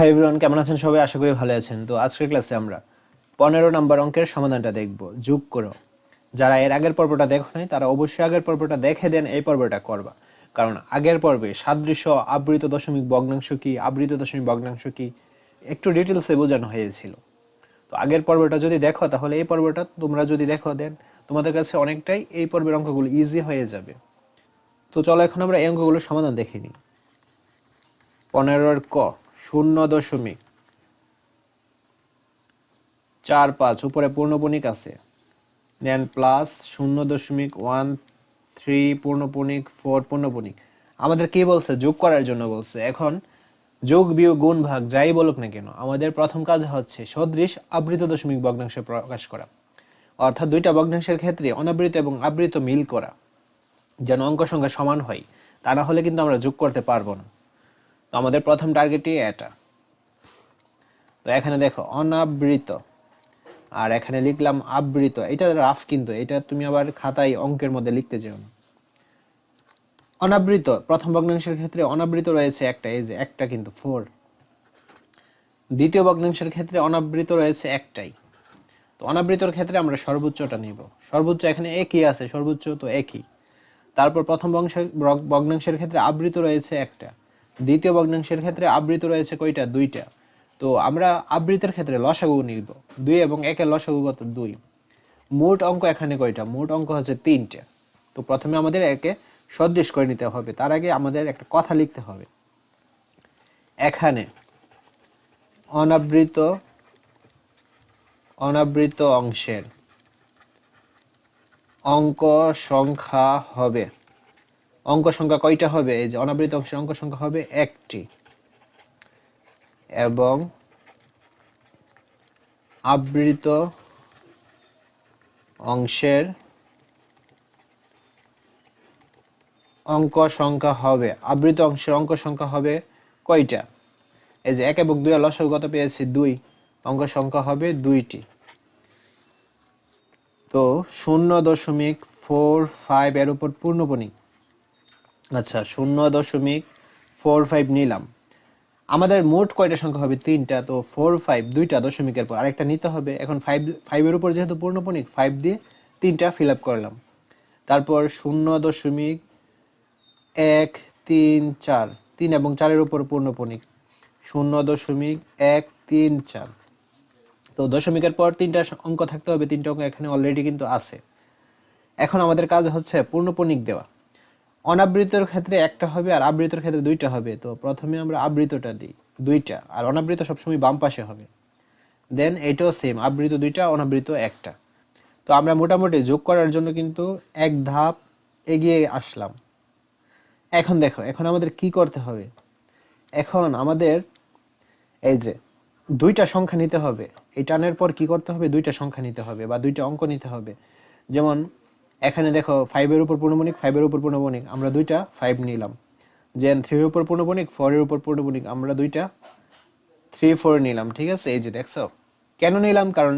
Hi everyone কেমন আছেন সবাই? আশা করি ভালো আছেন। তো আজকের ক্লাসে আমরা পনেরো নম্বর অঙ্কের সমাধানটা দেখব। যোগ করো। যারা এর আগের পর্বটা দেখো নাই, তারা অবশ্যই আগের পর্বটা দেখে দেন, এই পর্বটা করবা। কারণ আগের পর্বে সাদৃশ্য, আবৃত দশমিক ভগ্নাংশ কি, আবৃত দশমিক ভগ্নাংশ কি, একটু ডিটেলসে বোঝানো হয়েছিল। তো আগের পর্বটা যদি দেখো, তাহলে এই পর্বটা তোমরা যদি দেখো দেন তোমাদের কাছে অনেকটাই এই পর্বের অঙ্কগুলো ইজি হয়ে যাবে। তো চলো এখন আমরা এই অঙ্কগুলোর সমাধান দেখে নিই। পনেরোর ক। শূন্য দশমিক চার পাঁচ। উপরে পূর্ণপণিক আছে। দেন প্লাস শূন্য দশমিক ওয়ান থ্রি পূর্ণপণিক ফোর পূর্ণপণিক আমাদের কি বলছে? যোগ করার জন্য বলছে। এখন যোগ বিয়োগ গুণ ভাগ যাই বলুক না কেন, আমাদের প্রথম কাজ হচ্ছে সদৃশ আবৃত দশমিক ভগ্নাংশ প্রকাশ করা। অর্থাৎ দুইটা ভগ্নাংশের ক্ষেত্রে অনাবৃত এবং আবৃত মিল করা। যেন অঙ্ক সংখ্যা সমান হয়, তা না হলে কিন্তু আমরা যোগ করতে পারব না। তো আমাদের প্রথম টার্গেটই এটা। তো এখানে দেখো, অনাবৃত। আর এখানে লিখলাম আবৃত। এটা রাফ কিন্তু, এটা তুমি আবার খাতায় অঙ্কের মধ্যে লিখতে যেও না। অনাবৃত, প্রথম ভগ্নাংশের ক্ষেত্রে অনাবৃত রয়েছে একটা, এই যে একটা কিন্তু ফোর দ্বিতীয় ভগ্নাংশের ক্ষেত্রে অনাবৃত রয়েছে একটাই। তো অনাবৃতর ক্ষেত্রে আমরা সর্বোচ্চটা নিব। সর্বোচ্চ এখানে একই আছে, সর্বোচ্চ তো একই। তারপর প্রথম বংশ ভগ্নাংশের ক্ষেত্রে আবৃত রয়েছে একটা। দ্বিতীয় ভগ্নাংশের ক্ষেত্রে আবৃত রয়েছে কয়টা? দুইটা। তো আমরা আবৃতের ক্ষেত্রে লসাগু নিব। দুই এবং একের লসাগু কত? দুই। মোট অঙ্ক এখানে কয়টা? মোট অঙ্ক হচ্ছে তিনটে। তো প্রথমে আমাদের একে সদৃশ করে নিতে হবে। তার আগে আমাদের একটা কথা লিখতে হবে। এখানে অনাবৃত অনাবৃত অংশের অঙ্ক সংখ্যা হবে। অঙ্ক সংখ্যা কয়টা হবে? এই যে অনাবৃত অংশের অঙ্ক সংখ্যা হবে একটি। এবং আবৃত অংশের অঙ্ক সংখ্যা হবে, আবৃত অংশের অঙ্ক সংখ্যা হবে কয়টা? এই যে এক এবং দুই লসক কত পেয়েছি? দুই। অঙ্ক সংখ্যা হবে দুইটি। তো শূন্য দশমিক ফোর ফাইভ এর উপর পূর্ণপণিক আচ্ছা শূন্য দশমিক ফোর ফাইভ নিলাম। আমাদের মোট কয়টা সংখ্যা হবে? তিনটা, তো ফোর ফাইভ দুইটা দশমিকের পর আরেকটা নিতে হবে। এখন ফাইভ ফাইভের উপর যেহেতু পূর্ণপণিক ফাইভ দিয়ে তিনটা ফিল আপ করলাম। তারপর শূন্য দশমিক এক, তিন, চার, তিন এবং চারের উপর পূর্ণপণিক। শূন্য দশমিক এক, তিন, চার। তো দশমিকের পর তিনটা অঙ্ক থাকতে হবে, তিনটা অঙ্ক এখানে অলরেডি কিন্তু আছে। এখন আমাদের কাজ হচ্ছে পূর্ণপণিক দেওয়া। অনাবৃতর ক্ষেত্রে একটা হবে আর আবৃতর ক্ষেত্রে দুইটা হবে। তো প্রথমে আমরা আবৃতটা দিই, দুইটা। আর অনাবৃত সবসময় বাম পাশে হবে। দেন এটাও সেম আবৃত দুইটা, অনাবৃত একটা। তো আমরা মোটামুটি যোগ করার জন্য কিন্তু এক ধাপ এগিয়ে আসলাম। এখন দেখো, এখন আমাদের কি করতে হবে? এখন আমাদের এই যে দুইটা সংখ্যা নিতে হবে। এই টানের পর কি করতে হবে? দুইটা সংখ্যা নিতে হবে বা দুইটা অঙ্ক নিতে হবে। যেমন এখানে দেখো ফাইভের উপর পূর্ণবণিক ফাইভের উপর পূর্ণবণিক, আমরা দুইটা ফাইভ নিলাম। জেন থ্রির উপর পূর্ণবণিক ফোরের উপর পূর্ণবণিক, আমরা দুইটা থ্রি ফোর নিলাম, ঠিক আছে? এই যে দেখছ? কেন নিলাম? কারণ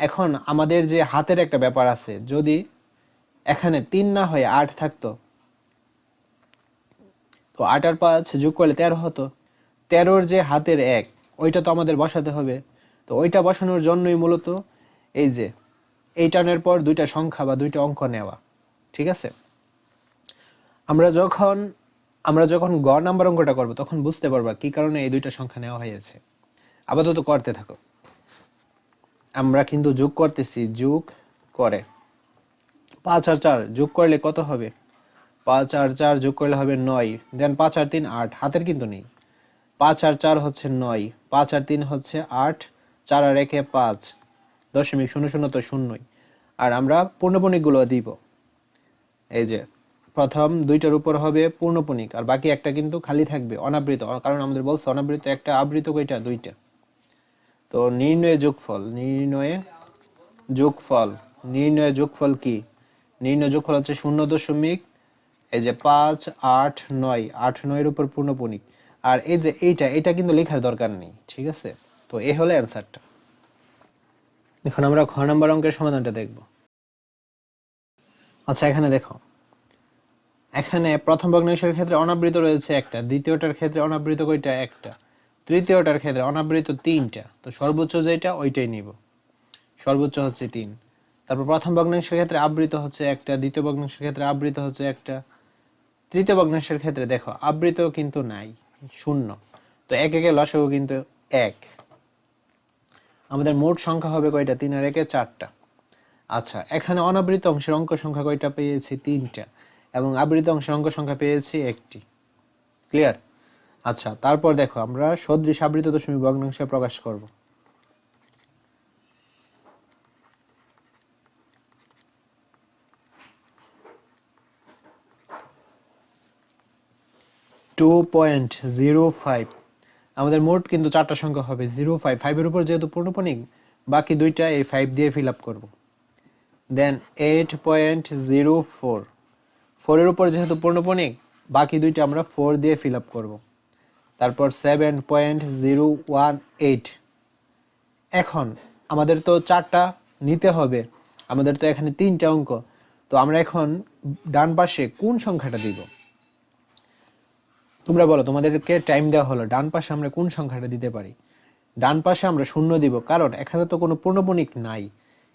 এখন আমাদের যে হাতের একটা ব্যাপার আছে, যদি এখানে তিন না হয়ে আট থাকতো, তো আট আর পাঁচ যোগ করলে তেরো হতো। তেরোর যে হাতের এক, ওইটা তো আমাদের বসাতে হবে। তো ওইটা বসানোর জন্যই মূলত এই যে এই টার্নের পর দুইটা সংখ্যা বা দুইটা অঙ্ক নেওয়া, ঠিক আছে? আমরা যখন আমরা যখন গ নাম্বার অঙ্কটা করব, তখন বুঝতে পারবা কি কারণে এই দুইটা সংখ্যা নেওয়া হয়েছে। আপাতত করতে থাকো। আমরা কিন্তু যোগ করতেছি, যোগ করে। পাঁচ আর চার যোগ করলে কত হবে? পাঁচ আর চার যোগ করলে হবে নয়। দেন পাঁচ আর তিন আট, হাতের কিন্তু নেই। পাঁচ আর চার হচ্ছে নয়, পাঁচ আর তিন হচ্ছে আট, চার আর একে পাঁচ। দশমিক শূন্য শূন্য তো শূন্যই। আর আমরা পূর্ণপণিকগুলো দিব। এই যে, প্রথম দুইটার উপর হবে পূর্ণপণিক, আর বাকি একটা কিন্তু খালি থাকবে, অনাবৃত। কারণ আমাদের বলছে অনাবৃত একটা, আবৃত কয়টা? দুইটা। তো নির্ণয়ে যোগফল নির্ণয়ে যোগফল নির্ণয়ে যোগফল কি? নির্ণয় যোগফল হচ্ছে শূন্য দশমিক, এই যে পাঁচ, আট, নয়। আট, নয়ের উপর পূর্ণপণিক। আর এই যে এইটা এটা কিন্তু লেখার দরকার নেই, ঠিক আছে? তো এ হলো অ্যান্সারটা। এখন আমরা খ নম্বর অঙ্কের সমাধানটা দেখব। আচ্ছা এখানে দেখো। এখানে প্রথম ভগ্নাংশের ক্ষেত্রে অনাবৃত রয়েছে একটা, দ্বিতীয়টার ক্ষেত্রে অনাবৃত কয়টা? একটা। তৃতীয়টার ক্ষেত্রে অনাবৃত তিনটা। তো সর্বোচ্চ যেটা, ওইটাই নিব। সর্বোচ্চ হচ্ছে তিন। তারপর প্রথম ভগ্নাংশের ক্ষেত্রে আবৃত হচ্ছে একটা, দ্বিতীয় ভগ্নাংশের ক্ষেত্রে আবৃত হচ্ছে একটা। তৃতীয় ভগ্নাংশের ক্ষেত্রে দেখো, আবৃত কিন্তু নাই, শূন্য। তো এক একে লসাগু কিন্তু এক। আমাদের মোট সংখ্যা হবে কয়টা? তিন আর একে চারটা। আচ্ছা এখানে অনাবৃত অংশের অঙ্ক সংখ্যা কয়টা পেয়েছি? তিনটা। এবং আবৃত অংশের অঙ্ক সংখ্যা পেয়েছি একটি। ক্লিয়ার আচ্ছা তারপর দেখো, আমরা সদৃশ আবৃত দশমিক ভগ্নাংশে প্রকাশ করব। টু পয়েন্ট জিরো ফাইভ আমাদের মোট কিন্তু চারটা সংখ্যা হবে জিরো ফাইভ ফাইভের উপর যেহেতু পূর্ণপণিক বাকি দুইটা এই ফাইভ দিয়ে ফিল আপ করব। Then eight point zero four ফোরের উপর যেহেতু পূর্ণপণিক বাকি দুইটা আমরা ফোর দিয়ে ফিল আপ করব। তারপর seven point zero one eight এখন আমাদের তো চারটা নিতে হবে, আমাদের তো এখানে তিনটা অঙ্ক। তো আমরা এখন ডান পাশে কোন সংখ্যাটা দিব? তোমরা বলো, তোমাদেরকে টাইম দেওয়া হলো। ডান পাশে আমরা কোন সংখ্যাটা দিতে পারি? ডান পাশে আমরা শূন্য দিব, কারণ এখানে তো কোনো পূর্ণপণিক নাই।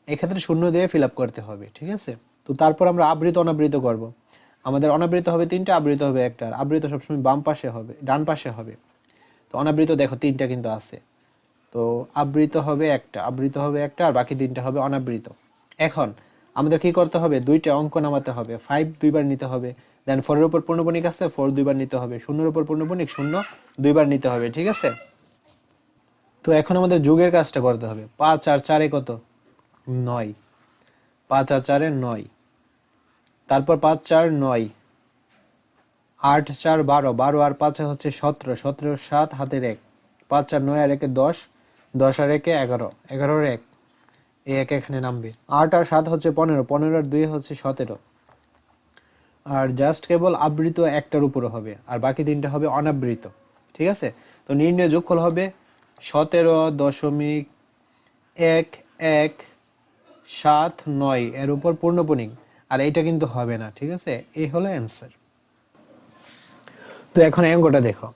এক্ষেত্রে শূন্য দিয়ে ফিল করতে হবে, ঠিক আছে? তো তারপর আমরা আবৃত, অনাবৃত করব। আমাদের অনাবৃত হবে তিনটা, আবৃত হবে একটা আবৃত সবসময় বাম পাশে হবে, ডান পাশে হবে। তো অনাবৃত দেখো, তিনটা কিন্তু আছে। তো আবৃত হবে একটা, আবৃত হবে একটা, আর বাকি তিনটা হবে অনাবৃত। এখন আমাদের কি করতে হবে? দুইটা অঙ্ক নামাতে হবে। ফাইভ দুইবার নিতে হবে। দেন ফোরের উপর পূর্ণপণিক আছে ফোর দুইবার নিতে হবে। শূন্যের উপর পূর্ণপণিক শূন্য দুইবার নিতে হবে, ঠিক আছে? তো এখন আমাদের যুগের কাজটা করতে হবে। পাঁচ আর চারে কত? নয়। পাঁচ আর চারে নয়। তারপর পাঁচ চার নয়। আট চার বারো। বারো আর পাঁচে হচ্ছে সতেরো। সতেরো সাত হাতের এক। পাঁচ চার নয় আর একে দশ। দশ আর একে এগারো। এগারোর এক। এই এক এখানে নামবে। আট আর সাত হচ্ছে পনেরো। পনেরো আর দুই হচ্ছে সতেরো। আর জাস্ট কেবল আবৃত একটার উপরে হবে, আর বাকি তিনটা হবে অনাবৃত, ঠিক আছে? তো নির্ণয় যোগফল হবে সতেরো দশমিক এক এক সাত নয়, এর উপর পূর্ণপণিক আর এটা কিন্তু হবে না, ঠিক আছে? এই হলো অ্যান্সার তো এখন অঙ্কটা দেখো।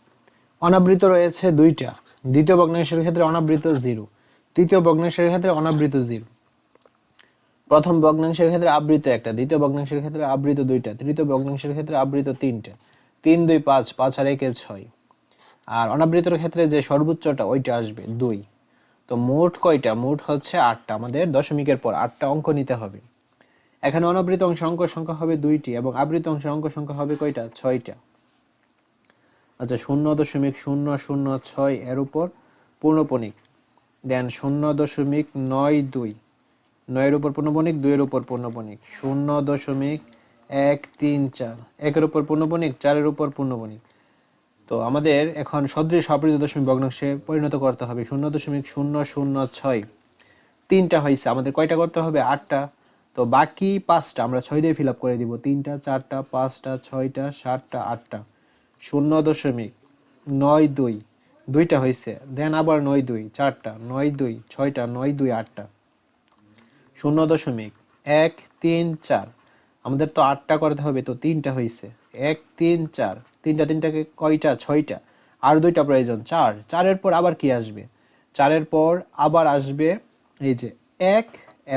অনাবৃত রয়েছে দুইটা, দ্বিতীয় ভগ্নাংশের ক্ষেত্রে অনাবৃত জিরো, তৃতীয় ভগ্নাংশের ক্ষেত্রে অনাবৃত জিরো। প্রথম ভগ্নাংশের ক্ষেত্রে আবৃত একটা, দ্বিতীয় ভগ্নাংশের ক্ষেত্রে আবৃত দুইটা, তৃতীয় ভগ্নাংশের ক্ষেত্রে আবৃত তিনটা। তিন, দুই, পাঁচ পাঁচ আর একে ছয়। আর অনাবৃতর ক্ষেত্রে যে সর্বোচ্চটা, ওইটা আসবে দুই। তো মোট কয়টা? মোট হচ্ছে আটটা। আমাদের দশমিকের পর আটটা অঙ্ক নিতে হবে। এখানে অনাবৃত অংশ, অঙ্ক সংখ্যা হবে দুইটি এবং আবৃত অংশ, অঙ্ক সংখ্যা হবে কয়টা? ছয়টা। আচ্ছা শূন্য দশমিক শূন্য শূন্য ছয় এর উপর পূর্ণপণিক। দেন শূন্য দশমিক নয় দুই। নয়ের উপর পূর্ণপণিক দুইয়ের উপর পূর্ণপণিক শূন্য দশমিক এক তিন চার। একের উপর পূর্ণপণিক চারের উপর পূর্ণপণিক তো আমাদের এখন সদৃশ আবৃত দশমিক ভগ্নাংশে পরিণত করতে হবে। শূন্য দশমিক শূন্য শূন্য ছয়। তিনটা হয়েছে। আমাদের কয়টা করতে হবে? আটটা। তো বাকি পাঁচটা আমরা ছয় দিয়ে ফিল আপ করে দিব। তিনটা, চারটা, পাঁচটা, ছয়টা, সাতটা, আটটা। শূন্য দশমিক নয় দুই। দুইটা হয়েছে। দেন আবার নয় দুই, চারটা, নয় দুই, ছয়টা, নয় দুই, আটটা। শূন্য দশমিক এক তিন চার। আমাদের তো আটটা করতে হবে, তো তিনটা হয়েছে এক তিন চার। তিনটা, তিনটাকে কয়টা? ছয়টা। আর দুইটা প্রয়োজন, চার। চারের পর আবার কি আসবে? চারের পর আবার আসবে এই যে এক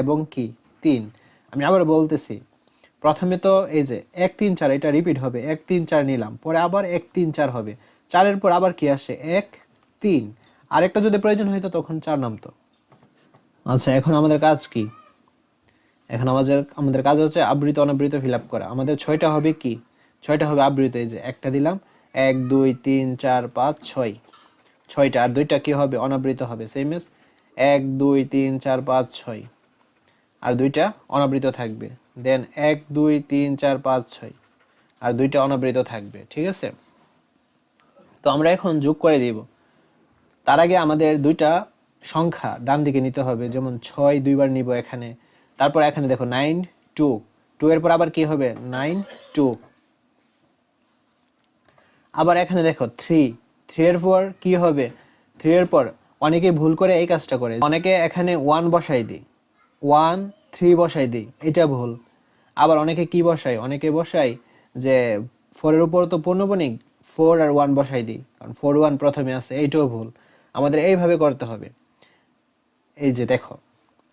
এবং কি? তিন। আমি আবার বলতেছি, প্রথমে তো এই যে এক তিন চার, এটা রিপিট হবে। এক তিন চার নিলাম, পরে আবার এক তিন চার হবে। চারের পর আবার কি আসে? এক তিন। আরেকটা যদি প্রয়োজন হইতো, তখন চার নামতো। আচ্ছা এখন আমাদের কাজ কি? এখন আমাদের আমাদের কাজ হচ্ছে আবৃত, অনাবৃত ফিল আপ করা। আমাদের ছয়টা হবে কি? ছয়টা হবে আবৃত, এই যে একটা দিলাম। এক, দুই, তিন, চার, পাঁচ, ছয়। ছয়টা। আর দুইটা কি হবে? অনাবৃত হবে। সেম এস এক, দুই, তিন, চার, পাঁচ, ছয়। আর দুইটা অনাবৃত থাকবে। দেন এক, দুই, তিন, চার, পাঁচ, ছয়। আর দুইটা অনাবৃত থাকবে। ঠিক আছে? তো আমরা এখন যোগ করে দিব। তার আগে আমাদের দুইটা সংখ্যা ডান দিকে নিতে হবে। যেমন ছয় দুইবার নিব এখানে। তারপর এখানে দেখো নাইন টু টু এর পর আবার কি হবে? নাইন টু আবার এখানে দেখো থ্রি থ্রি এর পর কি হবে? থ্রি এর পর অনেকে ভুল করে এই কাজটা করে। অনেকে এখানে ওয়ান বসাই দিই। ওয়ান থ্রি বসাই দিই। এটা ভুল। আবার অনেকে কি বসায়? অনেকে বসায় যে ফোরের উপর তো পূর্ণপণিক ফোর আর ওয়ান বসাই দিই। কারণ ফোর ওয়ান প্রথমে আছে, এইটাও ভুল। আমাদের এইভাবে করতে হবে। এই যে দেখো।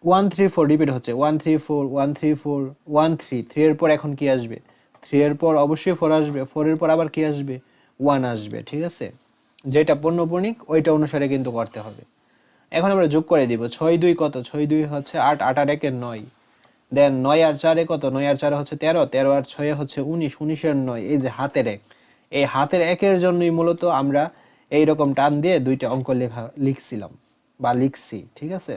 ওয়ান থ্রি ফোর রিপিট হচ্ছে one three four one three four one three three এর পর এখন কি আসবে? থ্রি এর পর অবশ্যই ফোর আসবে ফোর এর পর আবার কি আসবে? ওয়ান আসবে, ঠিক আছে? যেটা পণ্যপণিক ওইটা অনুসারে কিন্তু করতে হবে। এখন আমরা যোগ করে দিব, ছয় দুই কত? ছয় দুই হচ্ছে আট আট আর একের নয়। দেন নয় আর চারে কত? নয় আর চারে হচ্ছে তেরো তেরো আর ছয়ে হচ্ছে উনিশ উনিশের নয়, এই যে হাতের এক। এই হাতের একের জন্যই মূলত আমরা এই রকম টান দিয়ে দুইটা অঙ্ক লেখা, লিখছিলাম বা লিখছি, ঠিক আছে?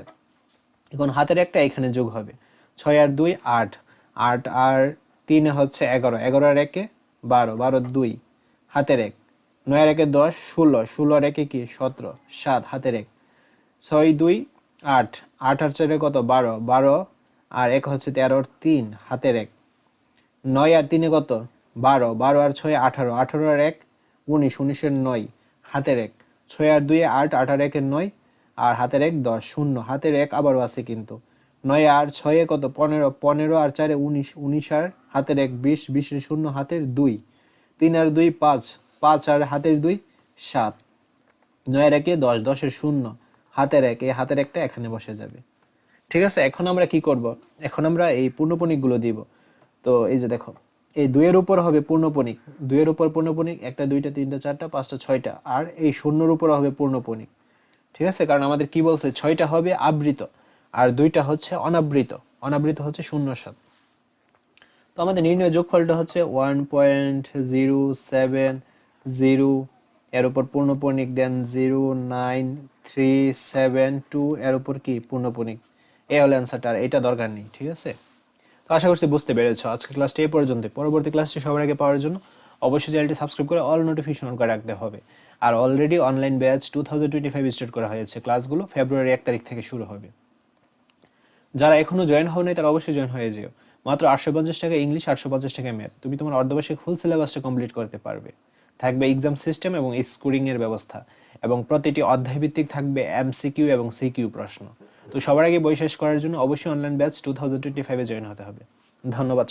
এখন হাতের একটা এখানে যোগ হবে। ছয় আর দুই, আট। আট আর তিনে হচ্ছে এগারো। এগারো আর একে বারো। বারো, দুই। হাতের এক। নয় আর একে দশ, ষোলো। ষোলো আর একে কি? সতেরো। সাত। হাতের এক। ছয়, দুই, আট। আট আর চারে কত? বারো। বারো আর এক হচ্ছে তেরোর তিন। হাতের এক। নয় আর তিনে কত? বারো। বারো আর ছয়, আঠারো। আঠারো আর এক, উনিশ। উনিশের নয়। হাতের এক। ছয় আর দুই, আট। আট আর একের নয়। আর হাতের এক দশ, শূন্য। হাতের এক আবারও আছে কিন্তু। নয় আর ছয়ে কত? পনেরো। পনেরো আর চারে উনিশ। উনিশ আর হাতের এক বিশ। বিশের শূন্য, হাতের দুই। তিন আর দুই, পাঁচ। পাঁচ আর হাতের দুই, সাত। নয়ের একে দশ। দশের শূন্য। হাতের এক। এই হাতের একটা এখানে বসে যাবে। ঠিক আছে? এখন আমরা কি করব? এখন আমরা এই পূর্ণপণিকগুলো দিব। তো এই যে দেখো, এই দুইয়ের উপর হবে পূর্ণপণিক। দুইয়ের উপর পূর্ণপণিক, একটা, দুইটা, তিনটা, চারটা, পাঁচটা, ছয়টা। আর এই শূন্যর উপর হবে পূর্ণপণিক। ঠিক আছে? কারণ আমাদের কি বলছে? ছয়টা হবে আবৃত আর দুইটা হচ্ছে অনাবৃত। অনাবৃত হচ্ছে শূন্য সাত। তো আমাদের নির্ণয় যোগফলটা হচ্ছে one point zero seven zero এর উপর পূর্ণপণিক then zero nine three seven two এর উপর কি? পূর্ণপণিক। এ হলো অ্যান্সারটা আর এটা দরকার নেই, ঠিক আছে? তো আশা করছি বুঝতে পেরেছ। আজকে ক্লাসটা এই পর্যন্ত পরবর্তী ক্লাসটি সবার আগে পাওয়ার জন্য অবশ্যই চ্যানেলটি সাবস্ক্রাইব করে অল নোটিফিকেশন করে রাখতে হবে। আর already online batch two thousand twenty five start করা হয়েছে। ক্লাসগুলো ফেব্রুয়ারি এক তারিখ থেকে শুরু হবে। যারা এখনও জয়েন হও নাই তারা অবশ্যই জয়েন হয়ে যেও। মাত্র আটশো পঞ্চাশ টাকা ইংলিশ আটশো পঞ্চাশ টাকা ম্যাথ তুমি তোমার অর্ধবার্ষিক ফুল সিলেবাসটা কমপ্লিট করতে পারবে। থাকবে এক্সাম সিস্টেম এবং স্কোরিং এর ব্যবস্থা। এবং প্রতিটি অধ্যায় ভিত্তিক থাকবে এমসিকিউ এবং সিকিউ প্রশ্ন। তো সবার আগে বই শেষ করার জন্য অবশ্যই online batch two thousand twenty ফাইভে জয়েন হতে হবে। ধন্যবাদ।